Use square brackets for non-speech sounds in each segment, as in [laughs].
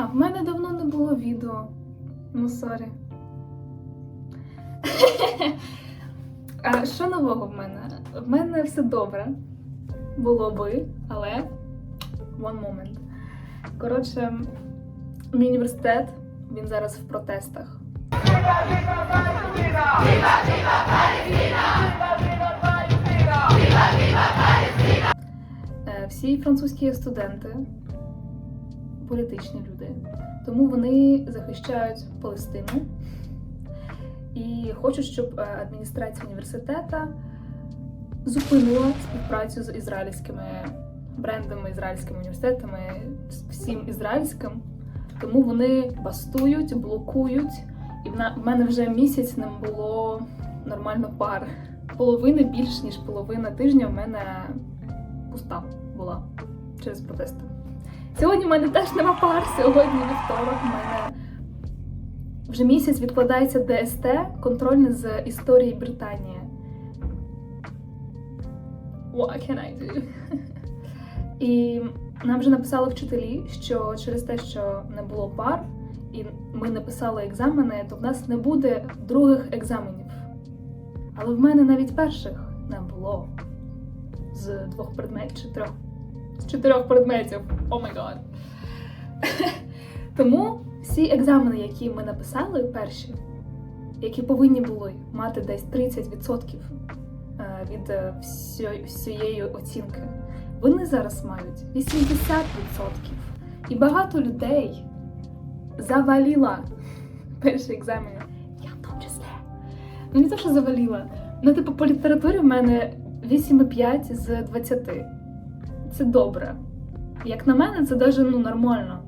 А в мене давно не було відео. Ну, сорі. [laughs] А що нового в мене? В мене все добре. Було би, але one moment. Коротше, мій університет, він зараз в протестах. Е, Всі французькі студенти політичні люди, тому вони захищають Палестину і хочуть, щоб е, адміністрація університету зупинила співпрацю з ізраїльськими брендами, ізраїльськими університетами, всім ізраїльським. Тому вони бастують, блокують, і в мене вже місяць не було нормально пар. Половини більш ніж половина тижня в мене пуста була через протести. Сьогодні в мене теж нема пар. Сьогодні вівторок. В мене вже місяць відкладається ДСТ, контрольне з історії Британії. What can I do? І нам вже написали вчителі, що через те, що не було пар, і ми не писали екзамени, то в нас не буде других екзаменів. Але в мене навіть перших не було з двох предметів чи трьох. З чотирьох предметів. О май гад. Тому всі екзамени, які ми написали, перші, які повинні були мати десь 30% е, від е, всієї оцінки, вони зараз мають 80%. І багато людей завалила перші екзамени. Я в тому числі. Ну не те, що завалила. Ну, типу, по літературі в мене 8,5 з 20. Це добре. Як на мене, це навіть ну, нормально.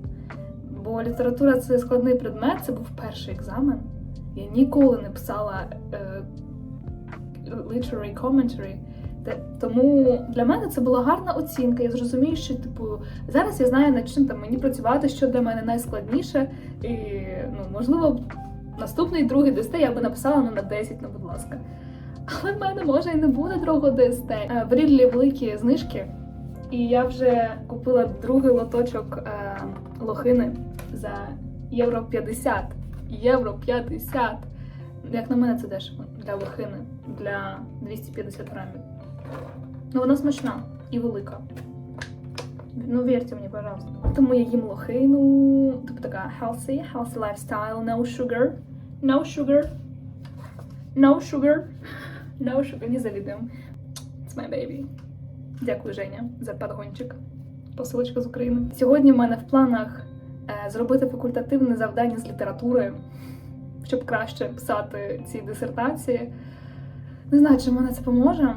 Бо література це складний предмет, це був перший екзамен. Я ніколи не писала е, literary commentary. Тому для мене це була гарна оцінка. Я зрозумію, що типу зараз я знаю, над чим там мені працювати, що для мене найскладніше. І ну, можливо, наступний другий ДСТ я би написала ну, на 10, ну, будь ласка. Але в мене може і не буде другого ДСТ. Е, В Рідлі великі знижки, і я вже купила другий лоточок е, лохини за євро 50. Євро 50. Як на мене, це дешево для лохини, для 250 грамів. Ну, вона смачна і велика. Ну, вірте мені, пожалуйста. Тому я їм лохину, тобто така healthy, healthy lifestyle, no sugar, no sugar, no sugar, no sugar, не завідуємо. It's my baby. Дякую, Женя, за подгончик. Посилочка з України. Сьогодні в мене в планах е, зробити факультативне завдання з літератури, щоб краще писати ці дисертації. Не знаю, чи мене це поможе.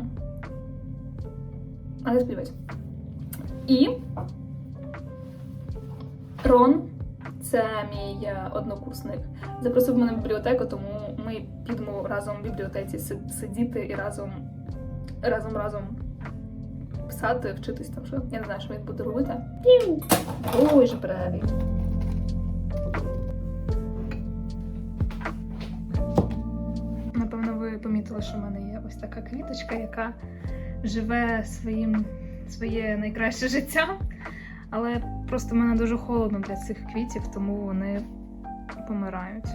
Але сподіваюсь. І Рон, це мій е, однокурсник, запросив мене в бібліотеку, тому ми підемо разом в бібліотеці сидіти і разом разом разом писати, вчитись там що. Я не знаю, що він буде робити. Піу! Боже. Напевно, ви помітили, що в мене є ось така квіточка, яка живе своїм своє найкраще життя. Але просто в мене дуже холодно для цих квітів, тому вони помирають.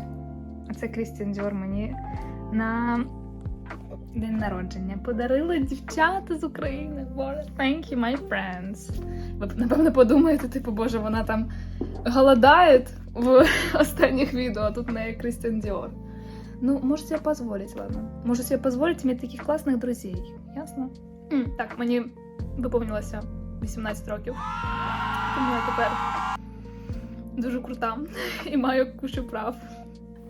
А це Крістіан Діор мені на день народження подарили дівчата з України. Боже, thank you, my friends. Ви напевно подумаєте, типу, боже, вона там голодає в [laughs] останніх відео, а тут в неї Крістіан Діор. Ну, можу себе позволить, ладно. Можу себе позволить иметь таких класних друзей. Ясно? М, Так, мені виповнилося 18 років. Тому я тепер дуже крута [laughs] і маю кучу прав.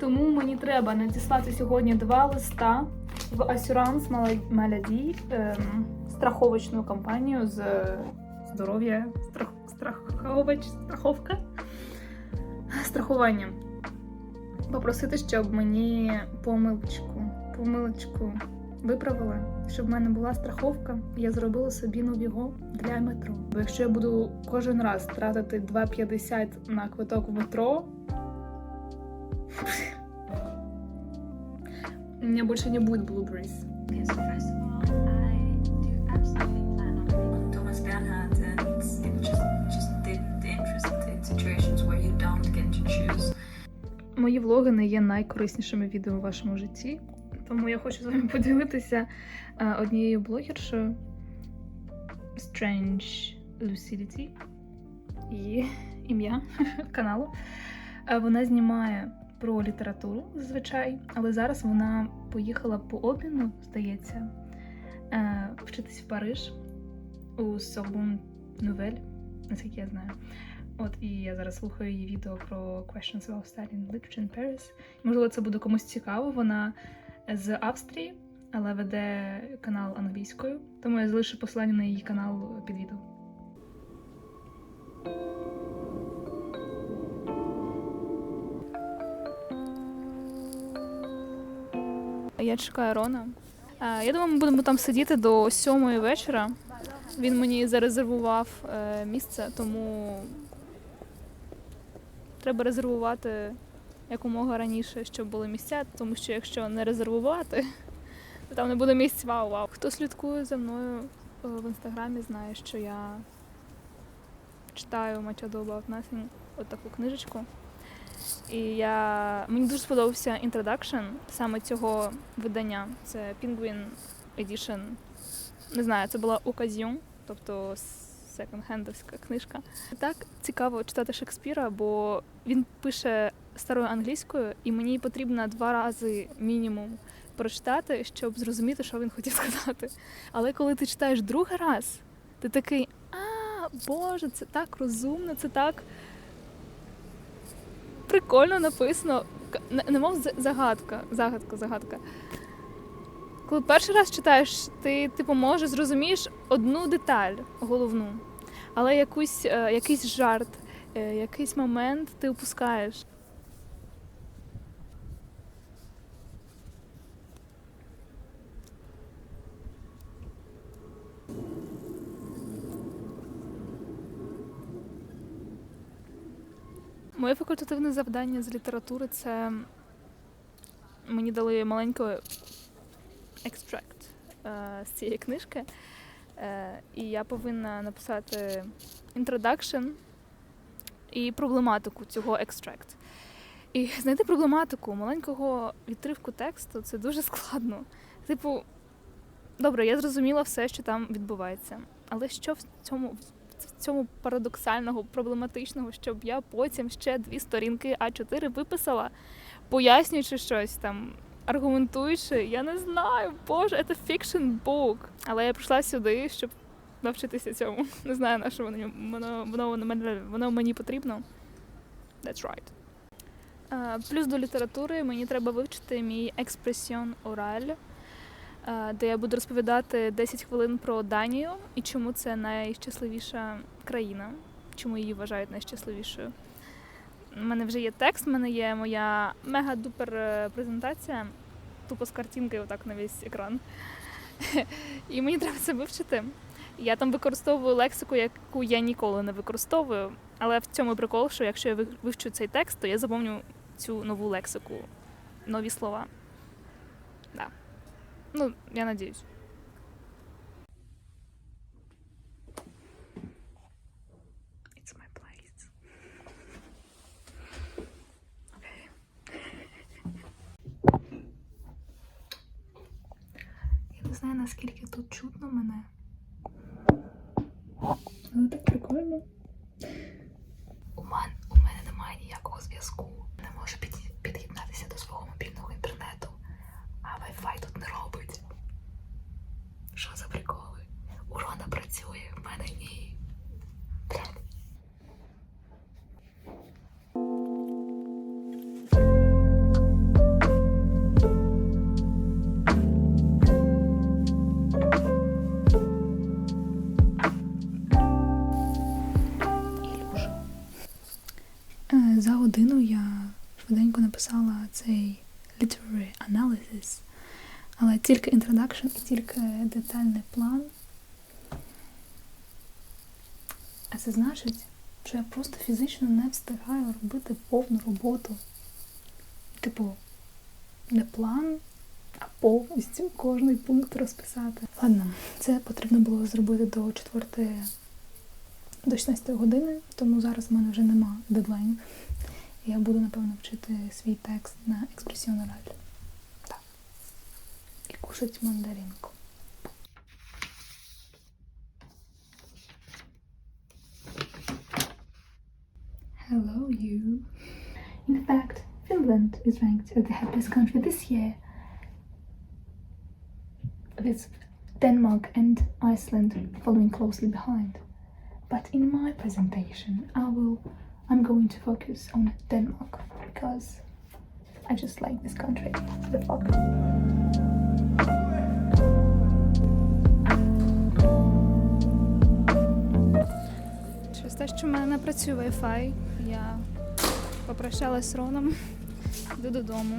Тому мені треба надіслати сьогодні два листа в Assurance Maladie, ем, страховочну компанію з здоров'я, страх, страховач, страховка, страхування. Попросити, щоб мені помилочку, помилочку виправили, щоб в мене була страховка, і я зробила собі нового для метро. Бо якщо я буду кожен раз тратити 2,50 на квиток в метро, у меня больше не будет blueberries. Okay, so first of all, I do absolutely plan on reading Thomas Bernhard and just just the, the interesting situations where you don't Мої влоги не є найкориснішими відео у вашому житті, тому я хочу з вами поділитися е, однією блогершою Strange Lucidity. Її ім'я каналу. Е, Вона знімає про літературу зазвичай, але зараз вона поїхала по обміну, здається, е, вчитись в Париж у Sorbonne Nouvelle, наскільки я знаю. От і я зараз слухаю її відео про Questions about studying literature in Paris. Можливо, це буде комусь цікаво. Вона з Австрії, але веде канал англійською. Тому я залишу посилання на її канал під відео. Я чекаю Рона. Е, Я думаю, ми будемо там сидіти до сьомої вечора. Він мені зарезервував е, місце, тому треба резервувати якомога раніше, щоб були місця, тому що якщо не резервувати, то там не буде місць. Вау, вау. Хто слідкує за мною е, в інстаграмі, знає, що я читаю About Nothing, от таку книжечку. І я... мені дуже сподобався інтродакшн саме цього видання. Це Penguin Edition. Не знаю, це була Occasion, тобто секонд-хендовська книжка. Так цікаво читати Шекспіра, бо він пише старою англійською, і мені потрібно два рази мінімум прочитати, щоб зрозуміти, що він хотів [laughs] сказати. Але коли ти читаєш другий раз, ти такий, а, Боже, це так розумно, це так прикольно написано. Немов загадка, загадка, загадка. Коли перший раз читаєш, ти типу може зрозумієш одну деталь головну, але якусь, е, якийсь жарт, е, якийсь момент ти опускаєш. Моє факультативне завдання з літератури це мені дали маленький екстракт е, з цієї книжки. Е, і я повинна написати інтродакшн і проблематику цього екстракт. І знайти проблематику маленького відривку тексту це дуже складно. Типу, добре, я зрозуміла все, що там відбувається. Але що в цьому, в цьому парадоксального, проблематичного, щоб я потім ще дві сторінки А4 виписала, пояснюючи щось там, аргументуючи, я не знаю, боже, це fiction book. Але я прийшла сюди, щоб навчитися цьому. [laughs] Не знаю, на що воно, воно, воно, воно, мені потрібно. That's right. Е, Плюс до літератури мені треба вивчити мій експресіон ораль, де я буду розповідати 10 хвилин про Данію і чому це найщасливіша країна, чому її вважають найщасливішою. У мене вже є текст, в мене є моя мега-дупер е, презентація, тупо з картинки, отак на весь екран. [laughs] І мені треба це вивчити. Я там використовую лексику, яку я ніколи не використовую. Але в цьому прикол, що якщо я вивчу цей текст, то я запомню цю нову лексику, нові слова. Да. Ну, я надіюсь. За годину я швиденько написала цей literary analysis, але тільки introduction і тільки детальний план. А це значить, що я просто фізично не встигаю робити повну роботу. Типу, не план, а повністю кожний пункт розписати. Ладно, це потрібно було зробити до 4 до 16 години, тому зараз в мене вже нема дедлайнів. Я буду, напевно, вчити свій текст на експресіон ораль. Так. І кушать мандаринку. Hello, you. In fact, Finland is ranked as the happiest country this year, with Denmark and Iceland following closely behind. But in my presentation, I will, I'm going to focus on Denmark because I just like this country. The fuck. Через те, що в мене не працює Wi-Fi, я попрощалась з Роном, [laughs] йду додому.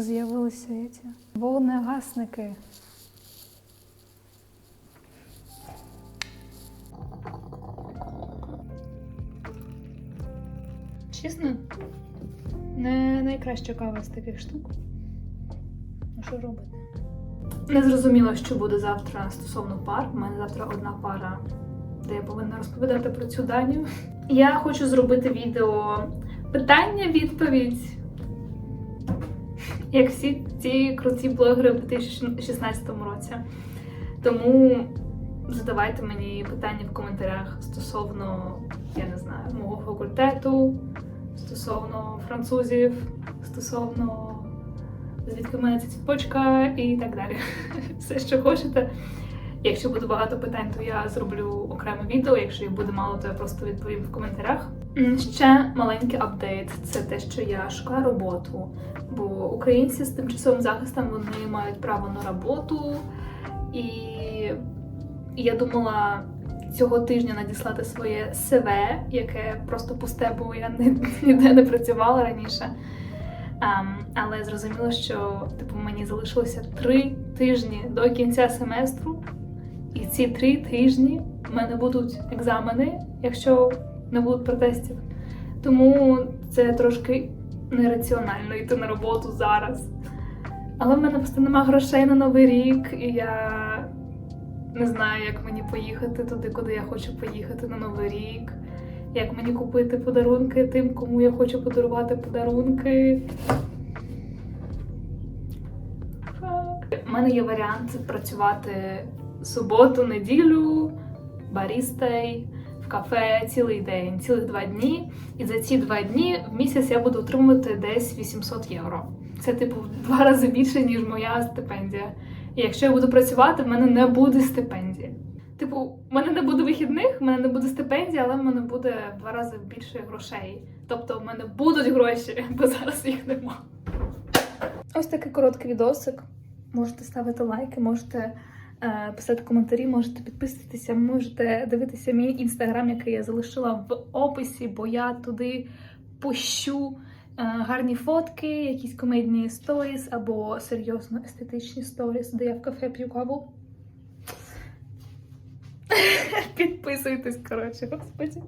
Нас з'явилися ці вогнегасники. Чесно, не найкраща кава з таких штук. Ну що робити? Не зрозуміло, що буде завтра стосовно пар. У мене завтра одна пара, де я повинна розповідати про цю Данію. Я хочу зробити відео питання-відповідь. Як всі ці круті блогери в 2016 році. Тому задавайте мені питання в коментарях стосовно, я не знаю, мого факультету, стосовно французів, стосовно звідки в мене ця ціпочка і так далі. [laughs] Все, що хочете. Якщо буде багато питань, то я зроблю окреме відео. Якщо їх буде мало, то я просто відповім в коментарях. Ще маленький апдейт це те, що я шукаю роботу. Бо українці з тимчасовим захистом вони мають право на роботу. І я думала цього тижня надіслати своє СВ, яке просто пусте, бо я ніде не працювала раніше. Ем, але зрозуміло, що типу, мені залишилося три тижні до кінця семестру, і ці три тижні в мене будуть екзамени, якщо не будуть протестів. Тому це трошки нераціонально йти на роботу зараз. Але в мене просто немає грошей на новий рік, і я не знаю, як мені поїхати туди, куди я хочу поїхати на новий рік. Як мені купити подарунки тим, кому я хочу подарувати подарунки. У мене є варіант працювати суботу, неділю, барістей кафе цілий день, цілих два дні. І за ці два дні в місяць я буду отримувати десь 800 євро. Це типу в два рази більше, ніж моя стипендія. І якщо я буду працювати, в мене не буде стипендії. Типу, в мене не буде вихідних, в мене не буде стипендії, але в мене буде в два рази більше грошей. Тобто в мене будуть гроші, [laughs] бо зараз їх нема. Ось такий короткий відосик. Можете ставити лайки, можете писати коментарі, можете підписуватися, можете дивитися мій інстаграм, який я залишила в описі, бо я туди пощу е, гарні фотки, якісь комедні сторіс або серйозно естетичні сторіс, де я в кафе п'ю каву. [laughs] Підписуйтесь, коротше, господі.